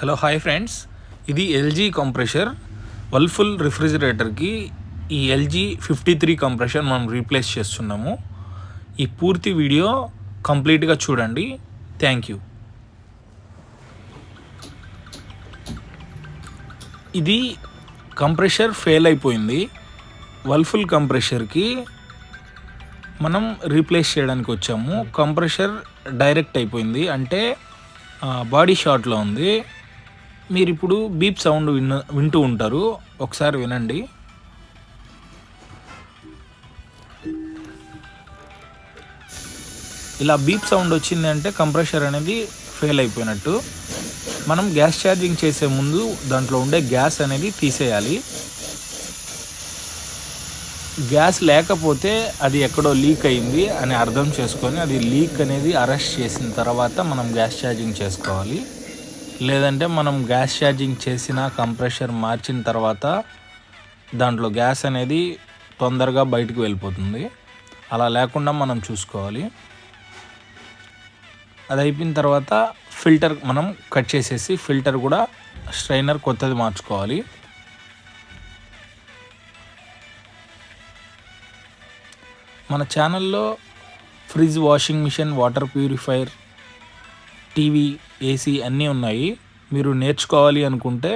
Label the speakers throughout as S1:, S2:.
S1: Hello hi friends. ఇది LG compressor. వల్ఫుల్ రిఫ్రిజిరేటర్కి ఈ ఎల్జీ ఫిఫ్టీ త్రీ కంప్రెషర్ మనం రీప్లేస్ చేస్తున్నాము. ఈ పూర్తి వీడియో కంప్లీట్గా చూడండి. Thank you. ఇది కంప్రెషర్ ఫెయిల్ అయిపోయింది. వల్ఫుల్ కంప్రెషర్కి మనం రీప్లేస్ చేయడానికి వచ్చాము. కంప్రెషర్ డైరెక్ట్ అయిపోయింది. అంటే బాడీ షాట్లో ఉంది. మీరు ఇప్పుడు బీప్ సౌండ్ విన్న వింటూ ఉంటారు. ఒకసారి వినండి. ఇలా బీప్ సౌండ్ వచ్చింది అంటే కంప్రెషర్ అనేది ఫెయిల్ అయిపోయినట్టు. మనం గ్యాస్ ఛార్జింగ్ చేసే ముందు దాంట్లో ఉండే గ్యాస్ అనేది తీసేయాలి. గ్యాస్ లేకపోతే అది ఎక్కడో లీక్ అయింది అని అర్థం చేసుకొని అది లీక్ అనేది అరెస్ట్ చేసిన తర్వాత మనం గ్యాస్ ఛార్జింగ్ చేసుకోవాలి. లేదంటే మనం గ్యాస్ ఛార్జింగ్ చేసిన కంప్రెషర్ మార్చిన తర్వాత దాంట్లో గ్యాస్ అనేది తొందరగా బయటకు వెళ్ళిపోతుంది. అలా లేకుండా మనం చూసుకోవాలి. అది అయిపోయిన తర్వాత ఫిల్టర్ మనం కట్ చేసేసి ఫిల్టర్ కూడా స్ట్రైనర్ కొత్తది మార్చుకోవాలి. మన ఛానల్లో fridge washing machine water purifier TV AC అన్నీ ఉన్నాయి. మీరు నేర్చుకోవాలి అనుకుంటే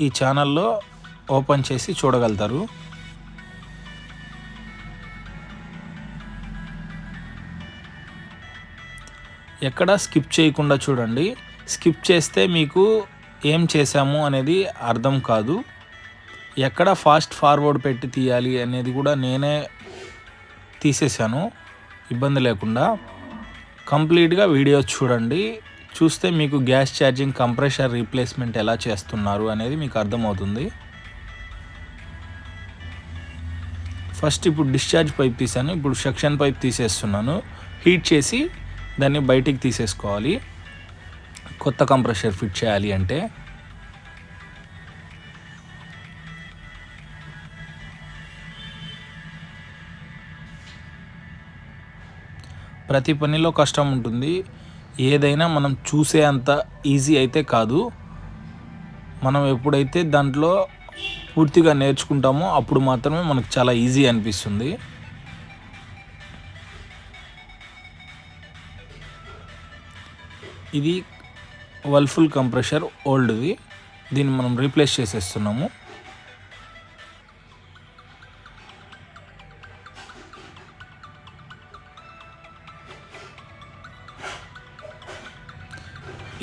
S1: ఈ ఛానల్లో ఓపెన్ చేసి చూడగలుగుతారు. ఎక్కడ స్కిప్ చేయకుండా చూడండి. స్కిప్ చేస్తే మీకు ఏం చేశాము అనేది అర్థం కాదు. ఎక్కడ ఫాస్ట్ ఫార్వర్డ్ పెట్టి తీయాలి అనేది కూడా నేనే తీసేశాను. ఇబ్బంది లేకుండా. కంప్లీట్గా వీడియోస్ చూడండి. చూస్తే మీకు గ్యాస్ ఛార్జింగ్ కంప్రెషర్ రీప్లేస్మెంట్ ఎలా చేస్తున్నారు అనేది మీకు అర్థమవుతుంది. ఫస్ట్ ఇప్పుడు డిశ్చార్జ్ పైప్ తీసాను. ఇప్పుడు సెక్షన్ పైప్ తీసేస్తున్నాను. హీట్ చేసి దాన్ని బయటికి తీసేసుకోవాలి. కొత్త కంప్రెషర్ ఫిట్ చేయాలి అంటే. ప్రతి పనిలో కష్టం ఉంటుంది. ఏదైనా మనం చూసే అంత ఈజీ అయితే కాదు. మనం ఎప్పుడైతే దాంట్లో పూర్తిగా నేర్చుకుంటామో అప్పుడు మాత్రమే మనకు చాలా ఈజీ అనిపిస్తుంది. ఇది వల్ఫుల్ కంప్రెషర్ ఓల్డ్ది. దీన్ని మనం రీప్లేస్ చేసేస్తున్నాము.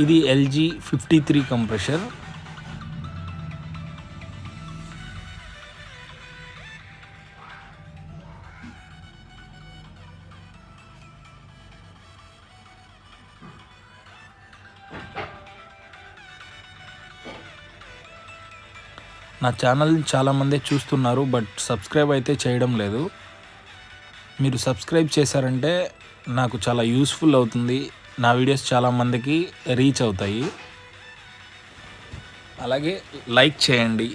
S1: ఇది ఎల్జీ ఫిఫ్టీ త్రీ కంప్రెషర్. నా ఛానల్ చాలామంది చూస్తున్నారు బట్ సబ్స్క్రైబ్ అయితే చేయడం లేదు. మీరు సబ్స్క్రైబ్ చేశారంటే నాకు చాలా యూస్ఫుల్ అవుతుంది. నా వీడియోస్ చాలామందికి రీచ్ అవుతాయి. అలాగే లైక్ చేయండి.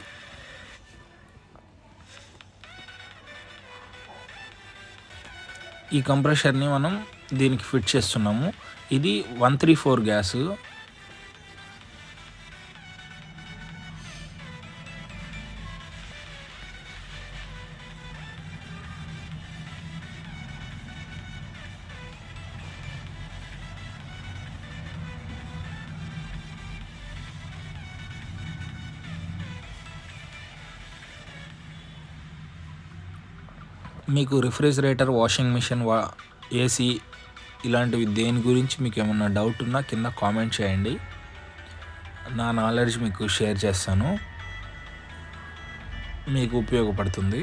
S1: ఈ కంప్రెషర్ని మనం దీనికి ఫిట్ చేస్తున్నాము. ఇది వన్ త్రీ ఫోర్ గ్యాసు మీకు రిఫ్రిజిరేటర్ వాషింగ్ మిషన్ వా ఏసీ ఇలాంటివి దేని గురించి మీకు ఏమన్నా డౌట్ ఉన్నా కింద కామెంట్ చేయండి. నా నాలెడ్జ్ మీకు షేర్ చేస్తాను. మీకు ఉపయోగపడుతుంది.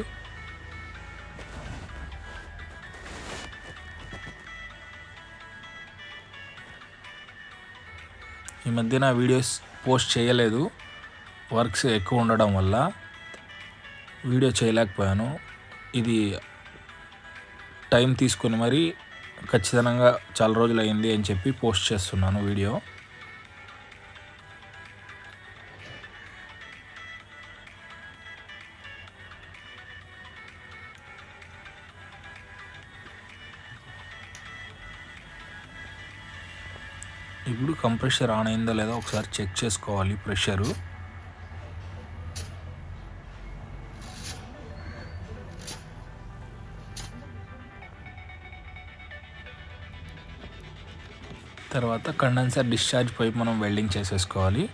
S1: ఈ మధ్య నా వీడియోస్ పోస్ట్ చేయలేదు. వర్క్స్ ఎక్కువ ఉండడం వల్ల వీడియో చేయలేకపోయాను. ఇది టైం తీసుకొని మరి ఖచ్చితంగా చాలా రోజులు అయింది అని చెప్పి పోస్ట్ చేస్తున్నాను వీడియో. ఇప్పుడు కంప్రెషర్ ఆన్ అయిందో లేదో ఒకసారి చెక్ చేసుకోవాలి ప్రెషరు తర్వాత కండెన్సర్ డిశ్చార్జ్ పైప్ మనం వెల్డింగ్ చేసేసుకోవాలి.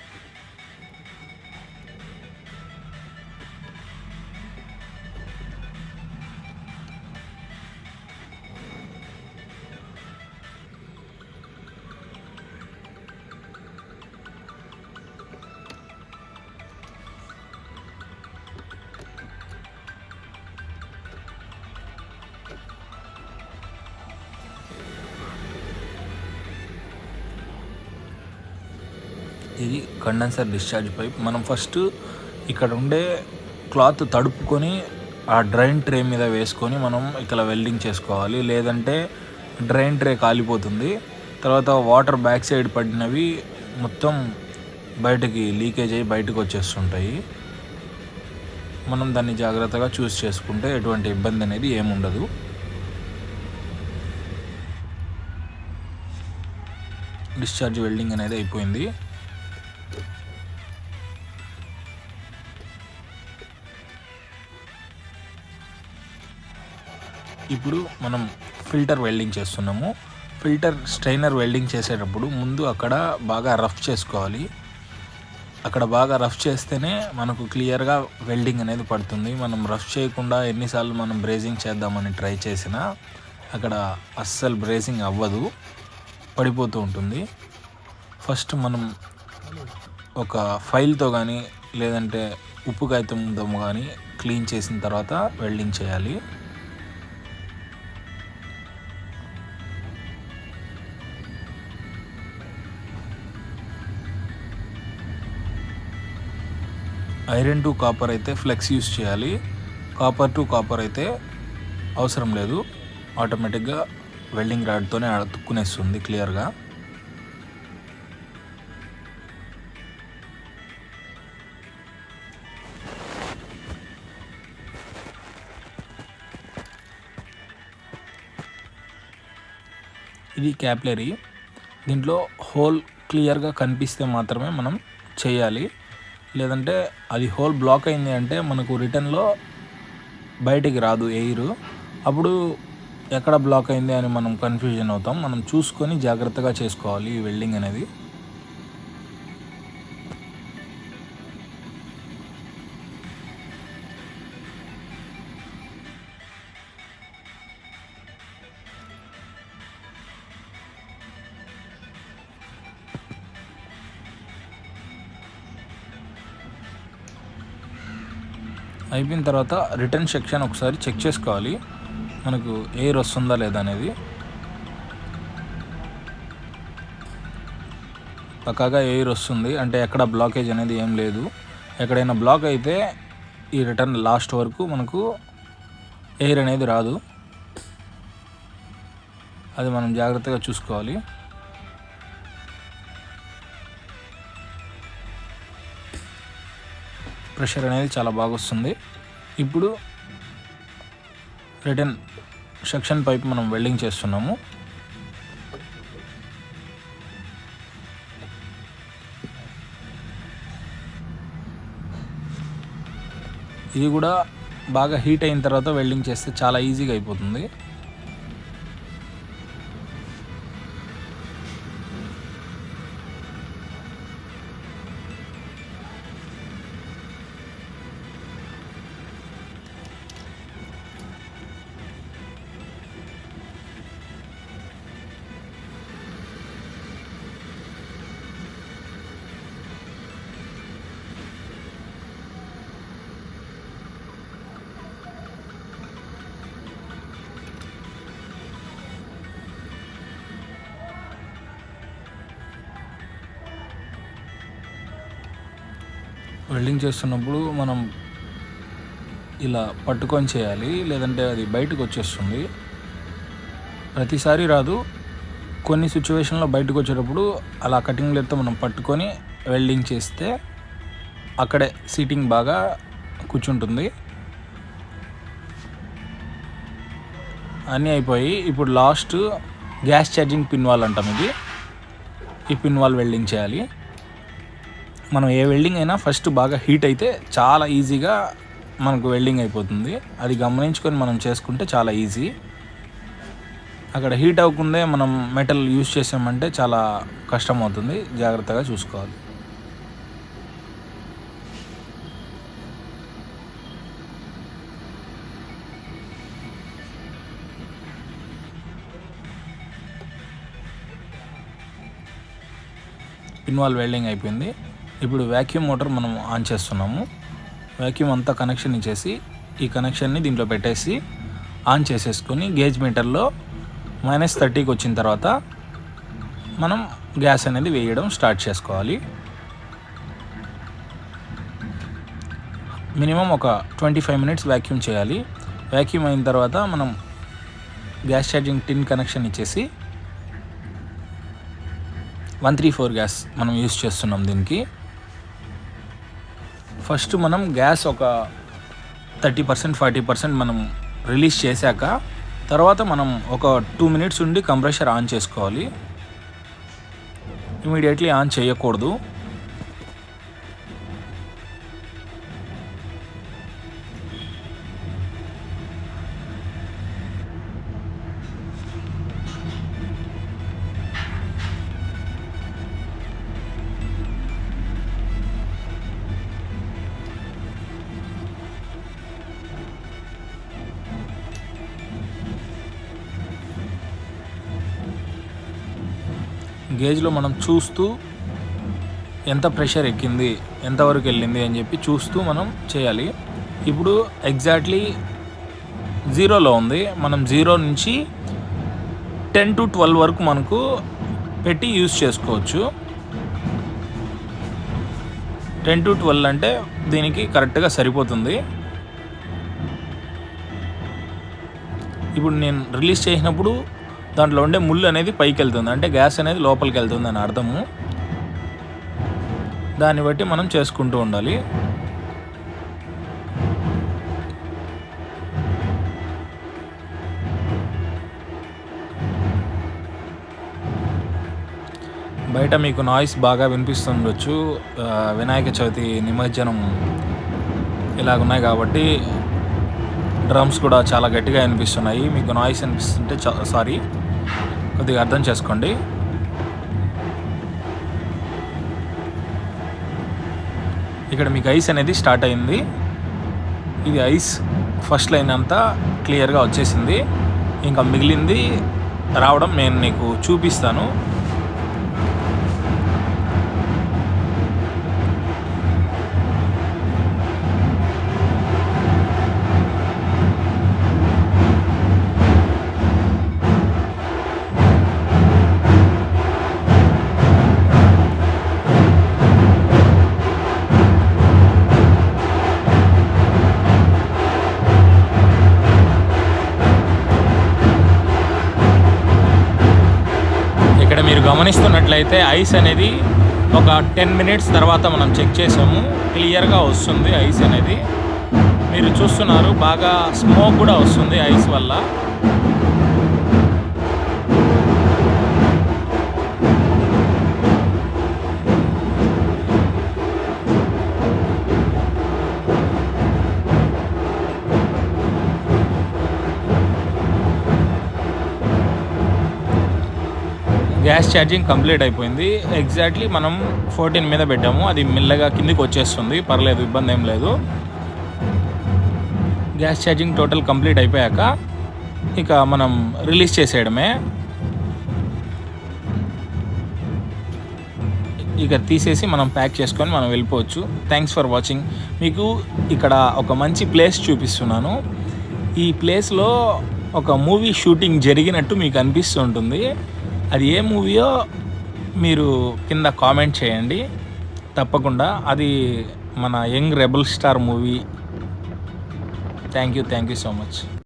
S1: ఇది కండెన్సర్ డిశ్చార్జ్ పైప్. మనం ఫస్ట్ ఇక్కడ ఉండే క్లాత్ తడుపుకొని ఆ డ్రైన్ ట్రే మీద వేసుకొని మనం ఇక్కడ వెల్డింగ్ చేసుకోవాలి. లేదంటే డ్రైన్ ట్రే కాలిపోతుంది. తర్వాత వాటర్ బ్యాక్ సైడ్ పడినవి మొత్తం బయటకి లీకేజ్ అయ్యి బయటకు వచ్చేస్తుంటాయి. మనం దాన్ని జాగ్రత్తగా చూస్ చేసుకుంటే ఎటువంటి ఇబ్బంది అనేది ఏముండదు. డిశ్చార్జ్ వెల్డింగ్ అనేది అయిపోయింది. ఇప్పుడు మనం ఫిల్టర్ వెల్డింగ్ చేస్తున్నాము. ఫిల్టర్ స్ట్రైనర్ వెల్డింగ్ చేసేటప్పుడు ముందు అక్కడ బాగా రఫ్ చేసుకోవాలి. అక్కడ బాగా రఫ్ చేస్తేనే మనకు క్లియర్గా వెల్డింగ్ అనేది పడుతుంది. మనం రఫ్ చేయకుండా ఎన్నిసార్లు మనం బ్రేజింగ్ చేద్దామని ట్రై చేసినా అక్కడ అస్సలు బ్రేజింగ్ అవ్వదు. పడిపోతూ ఉంటుంది. ఫస్ట్ మనం ఒక ఫైల్తో కానీ లేదంటే ఉప్పు కాగితంతో కానీ క్లీన్ చేసిన తర్వాత వెల్డింగ్ చేయాలి. ఐరన్ టు కాపర్ అయితే ఫ్లెక్స్ యూస్ చేయాలి. కాపర్ టు కాపర్ అయితే అవసరం లేదు. ఆటోమేటిక్గా వెల్డింగ్ రాడ్తోనే అతుక్కునేస్తుంది క్లియర్గా. ఇది క్యాప్లరీ. దీంట్లో హోల్ క్లియర్గా కనిపిస్తే మాత్రమే మనం చేయాలి. లేదంటే అది హోల్ బ్లాక్ అయింది అంటే మనకు రిటర్న్లో బయటికి రాదు ఎయిర్. అప్పుడు ఎక్కడ బ్లాక్ అయింది అని మనం కన్ఫ్యూజన్ అవుతాం. మనం చూసుకొని జాగ్రత్తగా చేసుకోవాలి ఈ వెల్డింగ్ అనేది. అయిపోయిన తర్వాత రిటర్న్ సెక్షన్ ఒకసారి చెక్ చేసుకోవాలి. మనకు ఎయిర్ వస్తుందా లేదా అనేది. పక్కాగా ఎయిర్ వస్తుంది. అంటే ఎక్కడ బ్లాకేజ్ అనేది ఏం లేదు. ఎక్కడైనా బ్లాక్ అయితే ఈ రిటర్న్ లాస్ట్ వరకు మనకు ఎయిర్ అనేది రాదు. అది మనం జాగ్రత్తగా చూసుకోవాలి. ప్రెషర్ అనేది చాలా బాగా వస్తుంది ఇప్పుడు రిటర్న్ సెక్షన్ పైప్ మనం వెల్డింగ్ చేస్తున్నాము. ఇది కూడా బాగా హీట్ అయిన తర్వాత వెల్డింగ్ చేస్తే చాలా ఈజీగా అయిపోతుంది. వెల్డింగ్ చేస్తున్నప్పుడు మనం ఇలా పట్టుకొని చేయాలి లేదంటే అది బయటకు వచ్చేస్తుంది. ప్రతిసారి రాదు. కొన్ని సిచ్యువేషన్లో బయటకు వచ్చేటప్పుడు అలా కటింగ్ బ్లేడ్తో మనం పట్టుకొని వెల్డింగ్ చేస్తే అక్కడే సీటింగ్ బాగా కూర్చుంటుంది. అన్నీ అయిపోయి ఇప్పుడు last gas charging pin valve అంటాం ఇది. ఈ పిన్ వాల్ వెల్డింగ్ చేయాలి. మనం ఏ వెల్డింగ్ అయినా ఫస్ట్ బాగా హీట్ అయితే చాలా ఈజీగా మనకు వెల్డింగ్ అయిపోతుంది. అది గమనించుకొని మనం చేసుకుంటే చాలా ఈజీ అక్కడ హీట్ అవ్వకుండే మనం మెటల్ యూజ్ చేసామంటే చాలా కష్టం అవుతుంది జాగ్రత్తగా చూసుకోవాలి. పిన్వాల్ వెల్డింగ్ అయిపోయింది. ఇప్పుడు వ్యాక్యూమ్ మోటార్ మనం ఆన్ చేస్తున్నాము. వ్యాక్యూమ్ అంతా కనెక్షన్ ఇచ్చేసి ఈ కనెక్షన్ని దీంట్లో పెట్టేసి ఆన్ చేసేసుకొని గేజ్ మీటర్లో మైనస్ థర్టీకి వచ్చిన తర్వాత మనం గ్యాస్ అనేది వేయడం స్టార్ట్ చేసుకోవాలి. మినిమం ఒక ట్వంటీ ఫైవ్ మినిట్స్ వ్యాక్యూమ్ చేయాలి. వ్యాక్యూమ్ అయిన తర్వాత మనం గ్యాస్ ఛార్జింగ్ టిన్ కనెక్షన్ ఇచ్చేసి వన్ త్రీ ఫోర్ గ్యాస్ మనం యూస్ చేస్తున్నాం దీనికి. ఫస్ట్ మనం గ్యాస్ ఒక థర్టీ పర్సెంట్ ఫార్టీ పర్సెంట్ మనం రిలీజ్ చేశాక తర్వాత మనం ఒక టూ మినిట్స్ ఉండి కంప్రెషర్ ఆన్ చేసుకోవాలి. ఇమీడియట్లీ ఆన్ చేయకూడదు. గేజ్లో మనం చూస్తూ ఎంత ప్రెషర్ ఎక్కింది ఎంతవరకు వెళ్ళింది అని చెప్పి చూస్తూ మనం చేయాలి. ఇప్పుడు ఎగ్జాక్ట్లీ జీరోలో ఉంది. మనం జీరో నుంచి టెన్ టు ట్వెల్వ్ వరకు మనకు పెట్టి యూస్ చేసుకోవచ్చు. టెన్ టు ట్వెల్వ్ అంటే దీనికి కరెక్ట్గా సరిపోతుంది. ఇప్పుడు నేను రిలీజ్ చేసినప్పుడు దాంట్లో ఉండే ముళ్ళు అనేది పైకి వెళ్తుంది. అంటే గ్యాస్ అనేది లోపలికి వెళ్తుంది అని అర్థము. దాన్ని బట్టి మనం చేసుకుంటూ ఉండాలి. బయట మీకు నాయిస్ బాగా వినిపిస్తుండొచ్చు. వినాయక చవితి నిమజ్జనం ఇలాగున్నాయి కాబట్టి డ్రమ్స్ కూడా చాలా గట్టిగా వినిపిస్తున్నాయి. మీకు నాయిస్ అనిపిస్తుంటే సారీ. కొద్దిగా అర్థం చేసుకోండి. ఇక్కడ మీకు ఐస్ అనేది స్టార్ట్ అయింది. ఇది ఐస్ ఫస్ట్ లైన్ అంతా క్లియర్గా వచ్చేసింది. ఇంకా మిగిలింది రావడం నేను నీకు చూపిస్తాను. గమనిస్తున్నట్లయితే ఐస్ అనేది ఒక టెన్ మినిట్స్ తర్వాత మనం చెక్ చేసాము. క్లియర్గా వస్తుంది ఐస్ అనేది. మీరు చూస్తున్నారు బాగా స్మోక్ కూడా వస్తుంది ఐస్ వల్ల. ఛార్జింగ్ కంప్లీట్ అయిపోయింది. ఎగ్జాక్ట్లీ మనం ఫోర్టీన్ మీద పెట్టాము. అది మెల్లగా కిందికి వచ్చేస్తుంది. పర్లేదు ఇబ్బంది ఏం లేదు. గ్యాస్ ఛార్జింగ్ టోటల్ కంప్లీట్ అయిపోయాక ఇక మనం రిలీజ్ చేసేయడమే. ఇక తీసేసి మనం ప్యాక్ చేసుకొని మనం వెళ్ళిపోవచ్చు. థ్యాంక్స్ ఫర్ వాచింగ్ మీకు ఇక్కడ ఒక మంచి ప్లేస్ చూపిస్తున్నాను. ఈ ప్లేస్లో ఒక మూవీ షూటింగ్ జరిగినట్టు మీకు అనిపిస్తుంటుంది. అది ఏ మూవీయో మీరు కింద కామెంట్ చేయండి. తప్పకుండా అది మన young rebel star movie. Thank you thank you so much.